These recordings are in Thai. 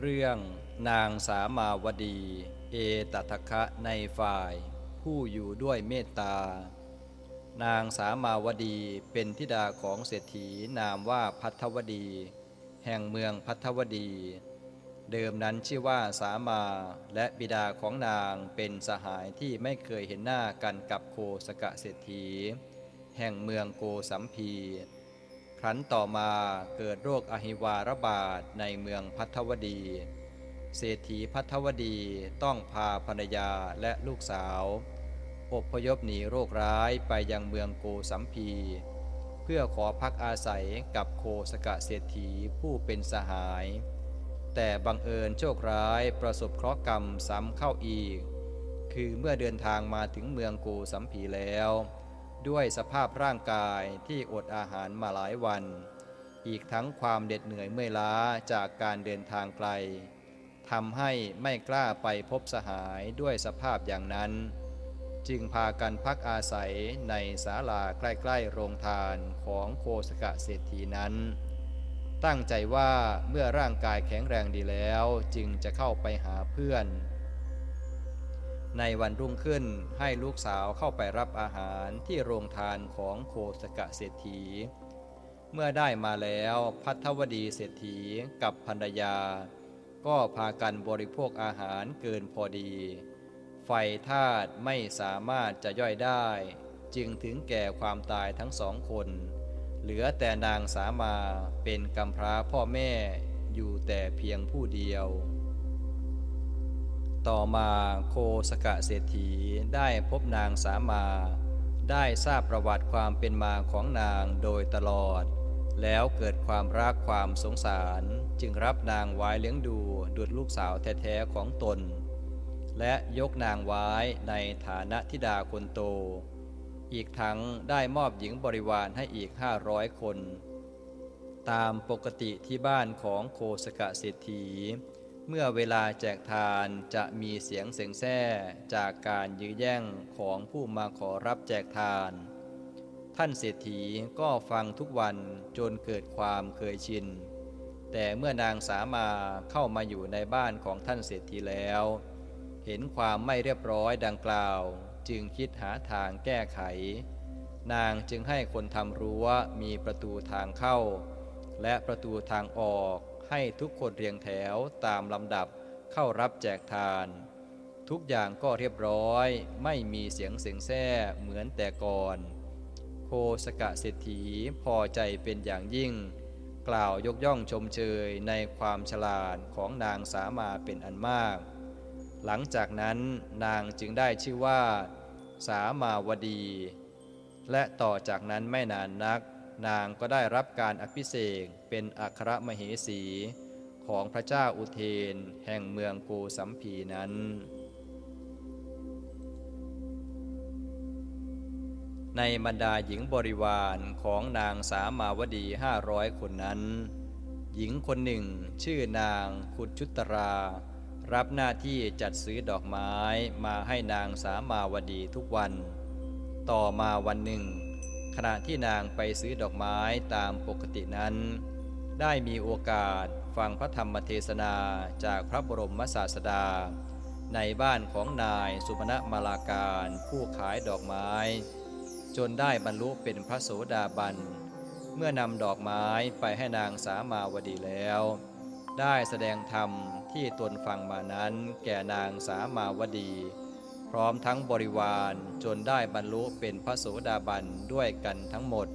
เรื่องนางสามาวดี เอตทคะในฝ่าย ผู้อยู่ด้วยเมตตา นางสามาวดีเป็นธิดาของเศรษฐีนามว่าพัทวดี แห่งเมืองพัทวดี เดิมนั้นชื่อว่าสามาและบิดาของนางเป็นสหายที่ไม่เคยเห็นหน้ากันกับโคสกะเศรษฐี แห่งเมืองโกสัมพี รั้นต่อมาเกิดโรคอหิวาระบาดในเมืองพัทวดี เศรษฐีพัทวดีต้องพาภรรยาและลูกสาว อบพยพหนีโรคร้ายไปยังเมืองโกสัมพี เพื่อขอพักอาศัยกับโคสกะเศรษฐีผู้เป็นสหาย แต่บังเอิญโชคร้ายประสบเคราะห์กรรมซ้ำเข้าอีก คือเมื่อเดินทางมาถึงเมืองโกสัมพีแล้ว ด้วยสภาพร่างกายที่อดอาหารมาหลายวัน อีกทั้งความเด็ดเหนื่อยเมื่อยล้าจากการเดินทางไกลทำให้ไม่กล้าไปพบสหายด้วยสภาพอย่างนั้น จึงพากันพักอาศัยในศาลาใกล้ๆโรงทานของโคสกะเศรษฐีนั้น ตั้งใจว่าเมื่อร่างกายแข็งแรงดีแล้วจึงจะเข้าไปหาเพื่อน ในวันรุ่งขึ้นให้ลูกสาวเข้าไปรับอาหารที่โรงทานของโคสกะเศรษฐี เมื่อได้มาแล้วพัทวดีเศรษฐีกับภรรยา ก็พากันบริโภคอาหารเกินพอดี ไฟธาตุไม่สามารถจะย่อยได้ จึงถึงแก่ความตายทั้งสองคน เหลือแต่นางสามาเป็นกำพร้าพ่อแม่อยู่แต่เพียงผู้เดียว ต่อมาโคสกะเศรษฐีได้พบนางสามา ได้ทราบประวัติความเป็นมาของนางโดยตลอด แล้วเกิดความรักความสงสาร จึงรับนางไว้เลี้ยงดูดุจลูกสาวแท้ๆของตน และยกนางไว้ในฐานะธิดาคนโต อีกทั้งได้มอบหญิงบริวารให้อีกห้าร้อยคน ตามปกติที่บ้านของโคสกะเศรษฐี เมื่อเวลาแจกทานจะมีเสียงเสียงแซ่จากการยื้อแย่งของผู้มาขอรับแจกทาน ท่านเศรษฐีก็ฟังทุกวันจนเกิดความเคยชิน แต่เมื่อนางสามาเข้ามาอยู่ในบ้านของท่านเศรษฐีแล้ว เห็นความไม่เรียบร้อยดังกล่าว จึงคิดหาทางแก้ไข นางจึงให้คนทำรั้วมีประตูทางเข้า และประตูทางออก ให้ทุกคนเรียงแถวตามลำดับเข้ารับแจกทาน ทุกอย่างก็เรียบร้อย ไม่มีเสียงเสียงแซ่เหมือนแต่ก่อน โคสกะเศรษฐีพอใจเป็นอย่างยิ่ง กล่าวยกย่องชมเชยในความฉลาดของนางสามาเป็นอันมาก หลังจากนั้นนางจึงได้ชื่อว่า สามาวดี และต่อจากนั้นไม่นานนัก นางก็ได้รับการอภิเษกเป็นอัครมเหสี ของพระเจ้าอุเทน แห่งเมืองโกสัมพีนั้น ในบรรดาหญิงบริวารของนางสามาวดีห้าร้อยคนนั้น หญิงคนหนึ่งชื่อนางขุดชุตรา รับหน้าที่จัดซื้อดอกไม้มาให้นางสามาวดีทุกวัน ต่อมาวันหนึ่ง ขณะที่นางไปซื้อดอกไม้ตามปกตินั้น ได้มีโอกาสฟังพระธรรมเทศนาจากพระบรมศาสดา ในบ้านของนายสุพณมาลาการผู้ขายดอกไม้ จนได้บรรลุเป็นพระโสดาบัน เมื่อนำดอกไม้ไปให้นางสามาวดีแล้ว ได้แสดงธรรมที่ตนฟังมานั้นแก่นางสามาวดี ร้อมทั้งบริวารจนได้บรรลุเป็นพระโสดาบันด้วยกันทั้งหมด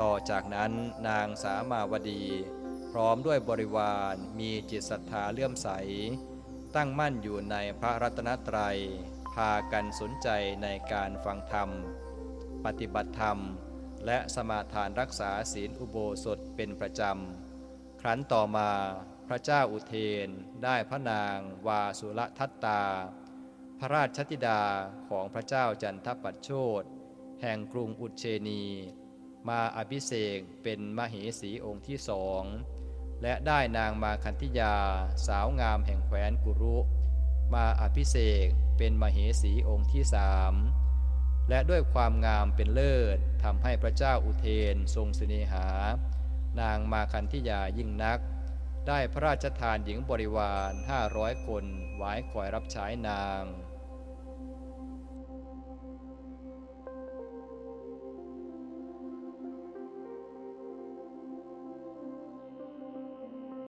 ต่อจากนั้นนางสามาวดี พร้อมด้วยบริวารมีจิตศรัทธาเลื่อมใส ตั้งมั่นอยู่ในพระรัตนตรัย พากันสนใจในการฟังธรรม ปฏิบัติธรรม และสมาทานรักษาศีลอุโบสถเป็นประจำ ครั้นต่อมาพระเจ้าอุเทนได้พระนางวาสุรทัตตา ระราชธิดาของพระเจ้าจันทปัตโชตแห่งกรุงอุเชนี มาอภิเษกเป็นมเหสีองค์ที่สอง และได้นางมาคันธิยาสาวงามแห่งแคว้นกุรุ มาอภิเษกเป็นมเหสีองค์ที่สามและด้วยความงามเป็นเลิศทำให้พระเจ้าอุเทนทรงเสน่หา นางมาคันธิยายิ่งนัก ได้พระราชทานหญิงบริวารห้าร้อยคนไว้คอยรับใช้นาง